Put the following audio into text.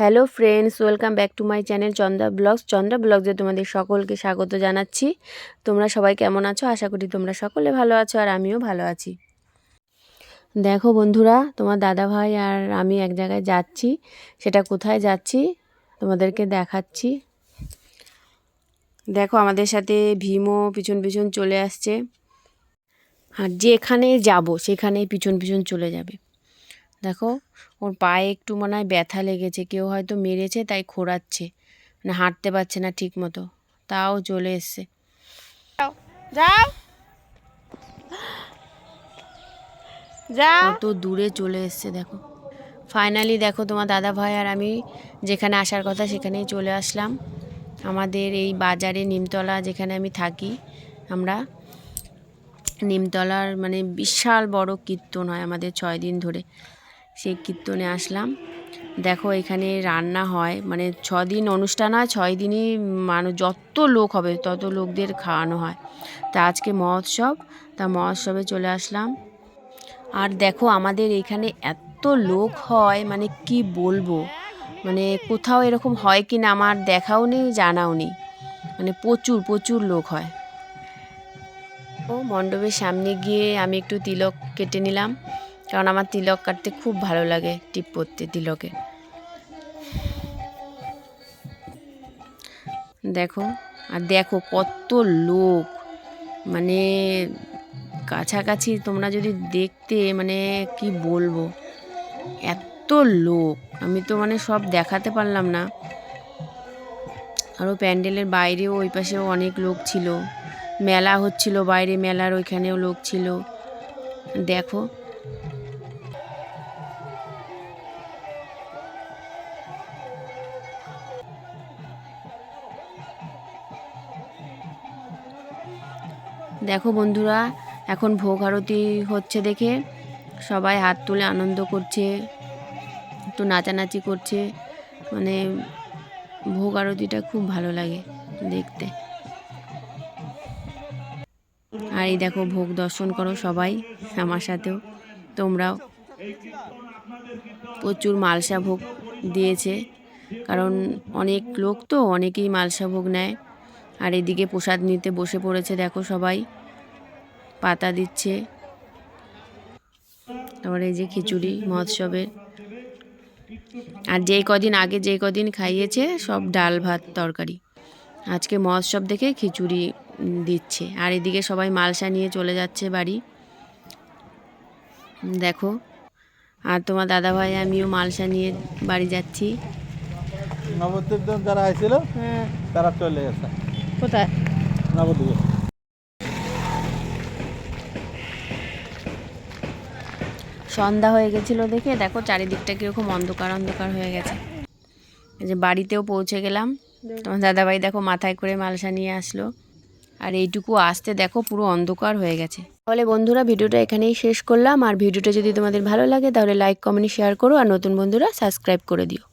Hello friends welcome back to my channel Chandra blogs Chandra ব্লগসে তোমাদের সকলকে স্বাগত জানাচ্ছি। তোমরা সবাই কেমন আছো? আশা করি তোমরা সকলে ভালো আছো আর আমিও ভালো আছি। দেখো বন্ধুরা, তোমার দাদা ভাই আর আমি এক জায়গায় যাচ্ছি। সেটা কোথায় যাচ্ছি? তোমাদেরকে দেখাচ্ছি। দেখো আমাদের সাথে ভীমও পিছন পিছন চলে আসছে। আর যেখানে যাব, সেখানেই পিছন পিছন চলে যাবে। দেখো ওর পায়ে একটু মনে হয় ব্যথা লেগেছে কেউ হয়তো মেরেছে তাই খোঁড়াচ্ছে মানে হাঁটতে পারছে না ঠিক মতো তাও চলে এসছে। যাও যাও। কত দূরে চলে এসছে দেখো। ফাইনালি দেখো তোমার দাদা ভাই আর আমি যেখানে আসার কথা সেখানেই চলে আসলাম। আমাদের এই বাজারে নিমতলা যেখানে আমি থাকি আমরা নিমতলার মানে বিশাল বড় কীর্তন হয় আমাদের ছয় দিন ধরে। সেই কীর্তনে আসলাম। দেখো, এখানে রান্না হয় মানে ছ দিন অনুষ্ঠান হয় ছয় দিনই মানুষ যত লোক হবে, তত লোকদের খাওয়ানো হয়। তা আজকে মহোৎসব, তা মহোৎসবে চলে আসলাম। আর দেখো, আমাদের এখানে এত লোক হয় মানে কি বলব? মানে কোথাও এরকম হয় কি না আমার দেখাও নেই, জানাও নেই। মানে প্রচুর প্রচুর লোক হয়। ও, মণ্ডপের সামনে গিয়ে আমি একটু তিলক কেটে নিলাম। কারণ আমার তিলক কাটতে খুব ভালো লাগে, টিপ পরতে তিলকে। দেখো, আর দেখো কত লোক মানে কাছাকাছি তোমরা যদি দেখতে মানে কি বলব, এত লোক, আমি তো মানে সব দেখাতে পারলাম না। আরও প্যান্ডেলের বাইরেও ওই পাশেও অনেক লোক ছিল। মেলা হচ্ছিল, বাইরে মেলার ওইখানেও লোক ছিল। দেখো দেখো বন্ধুরা, এখন ভোগ আরতি হচ্ছে দেখে সবাই হাত তুলে আনন্দ করছে, একটু নাচানাচি করছে মানে ভোগ আরতিটা খুব ভালো লাগে দেখতে। আর এই দেখো ভোগ দর্শন করো সবাই আমার সাথেও, তোমরাও। প্রচুর মালসা ভোগ দিয়েছে, কারণ অনেক লোক তো অনেকেই মালসা ভোগ নেয়। আর এদিকে প্রসাদ নিতে বসে পড়েছে দেখো সবাই। পাতা দিচ্ছে। তারপরে এই যে খিচুড়ি মহোৎসবের। আর যেই কদিন আগে যেই কদিন খাইয়েছে সব ডাল ভাত তরকারি। আজকে মহোৎসব দেখে খিচুড়ি দিচ্ছে। আর এদিকে সবাই মালসা নিয়ে চলে যাচ্ছে বাড়ি। দেখো। আর তোমার দাদা ভাই আমিও মালসা নিয়ে বাড়ি যাচ্ছি। নবদ্বীপ যারা আইছিল হ্যাঁ। তারা চলে গেছে। কোথায়? নবদ্বীপে। সন্ধ্যা হয়ে গেছিল দেখে দেখো চারিদিকটা কীরকম অন্ধকার অন্ধকার হয়ে গেছে। এই যে বাড়িতেও পৌঁছে গেলাম। তোমার দাদাভাই দেখো মাথায় করে মালসা নিয়ে আসলো। আর এইটুকু আসতে দেখো পুরো অন্ধকার হয়ে গেছে। তাহলে বন্ধুরা ভিডিওটা এখানেই শেষ করলাম। আর ভিডিওটা যদি তোমাদের ভালো লাগে তাহলে লাইক কমেন্ট শেয়ার করো। আর নতুন বন্ধুরা সাবস্ক্রাইব করে দিও।